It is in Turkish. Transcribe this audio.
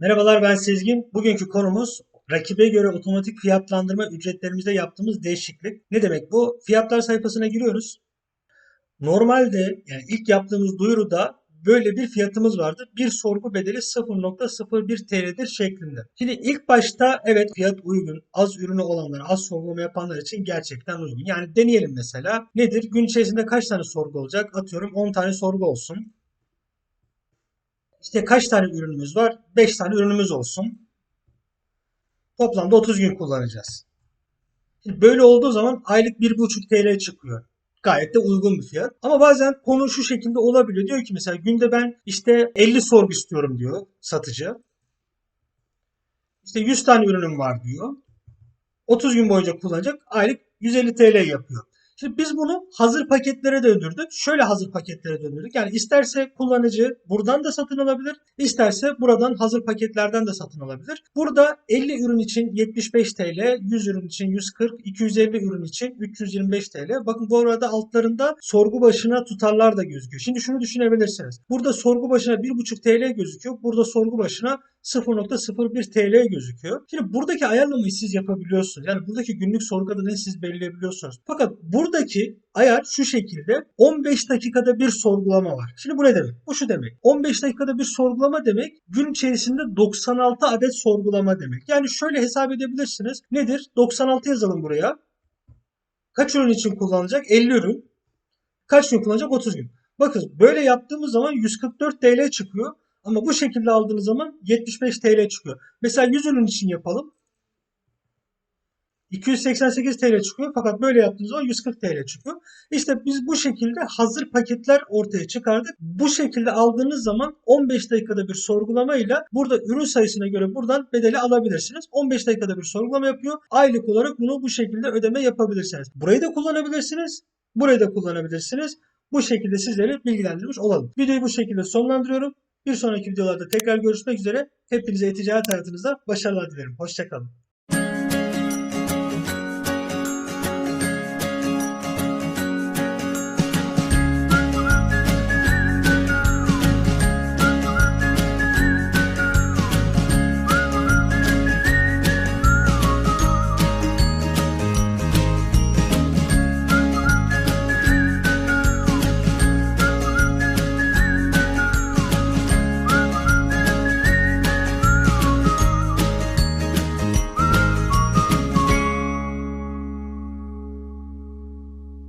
Merhabalar ben Sezgin. Bugünkü konumuz rakibe göre otomatik fiyatlandırma ücretlerimizde yaptığımız değişiklik. Ne demek bu? Fiyatlar sayfasına giriyoruz. Normalde yani ilk yaptığımız duyuruda böyle bir fiyatımız vardı. Bir sorgu bedeli 0.01 TL'dir şeklinde. Şimdi ilk başta evet fiyat uygun. Az ürünü olanlar, az sorgulama yapanlar için gerçekten uygun. Yani deneyelim mesela. Nedir? Gün içerisinde kaç tane sorgu olacak? Atıyorum 10 tane sorgu olsun. İşte kaç tane ürünümüz var? 5 tane ürünümüz olsun. Toplamda 30 gün kullanacağız. Böyle olduğu zaman aylık 1,5 TL çıkıyor. Gayet de uygun bir fiyat. Ama bazen konu şu şekilde olabiliyor. Diyor ki mesela günde ben işte 50 sorgu istiyorum diyor satıcı. İşte 100 tane ürünüm var diyor. 30 gün boyunca kullanacak. Aylık 150 TL yapıyor. Şimdi biz bunu hazır paketlere döndürdük. Şöyle hazır paketlere döndürdük. Yani isterse kullanıcı buradan da satın alabilir. isterse buradan hazır paketlerden de satın alabilir. Burada 50 ürün için 75 TL, 100 ürün için 140, 250 ürün için 325 TL. Bakın bu arada altlarında sorgu başına tutarlar da gözüküyor. Şimdi şunu düşünebilirsiniz. Burada sorgu başına 1,5 TL gözüküyor. Burada sorgu başına 0.01 TL gözüküyor. Şimdi buradaki ayarlamayı siz yapabiliyorsunuz. Yani buradaki günlük sorgu adını siz belirleyebiliyorsunuz. Fakat buradaki ayar şu şekilde 15 dakikada bir sorgulama var. Şimdi bu ne demek? Bu şu demek. 15 dakikada bir sorgulama demek gün içerisinde 96 adet sorgulama demek. Yani şöyle hesap edebilirsiniz. Nedir? 96 yazalım buraya. Kaç ürün için kullanılacak? 50 ürün. Kaç gün kullanacak? 30 gün. Bakın böyle yaptığımız zaman 144 TL çıkıyor. Ama bu şekilde aldığınız zaman 75 TL çıkıyor. Mesela 100 ürün için yapalım. 288 TL çıkıyor fakat böyle yaptığınız zaman 140 TL çıkıyor. İşte biz bu şekilde hazır paketler ortaya çıkardık. Bu şekilde aldığınız zaman 15 dakikada bir sorgulamayla burada ürün sayısına göre buradan bedeli alabilirsiniz. 15 dakikada bir sorgulama yapıyor. Aylık olarak bunu bu şekilde ödeme yapabilirsiniz. Burayı da kullanabilirsiniz. Burayı da kullanabilirsiniz. Bu şekilde sizleri bilgilendirmiş olalım. Videoyu bu şekilde sonlandırıyorum. Bir sonraki videolarda tekrar görüşmek üzere. Hepinize ticaret hayatınızda başarılar dilerim. Hoşçakalın.